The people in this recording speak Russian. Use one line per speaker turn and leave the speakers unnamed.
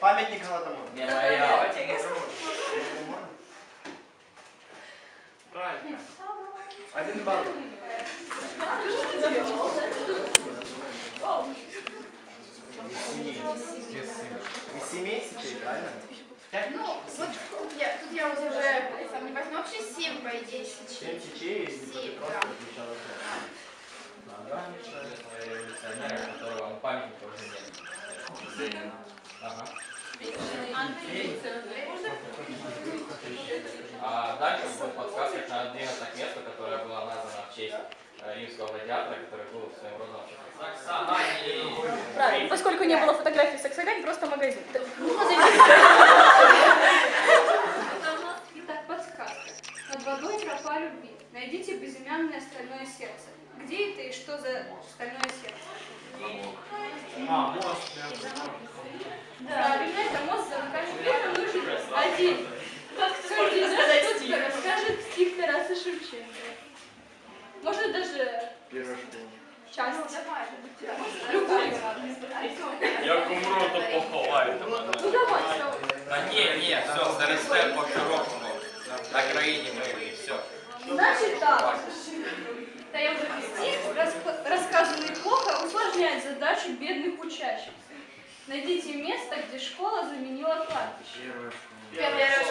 Памятник Голодомору.
Меморіал.
Правильно. Один балл.
Из семи сетей, правильно?
Ну, вот я, тут я вот уже сам не возьму, вообще 7, по идее, сейчас.
Семь сетей, если бы ты просто
да.
отвечал
честь э, римского гладиатора, который был своим родом Саксоний.
Правильно. Поскольку не было фотографий Саксагань, просто магазин.
Итак, подсказка. Над водой тропа любви. Найдите безымянное стальное сердце. Где это и что за стальное сердце?
А, мост.
Правильно, это мост замыкаешь. Первым нужен один. Кто здесь кто расскажет стих Тараса Шевченко? Можно даже
Первая школа.
часть. Любую.
Як умру, то поховайте
Ну
мене.
давай, Слава.
Та ні, ні, все, заресте по широкому. На країні ми і все.
Значит так. Таемный стих, раск- рассказанный плохо, усложняет задачу бедных учащихся. Найдите место, где школа заменила кладбище.
Первая школа.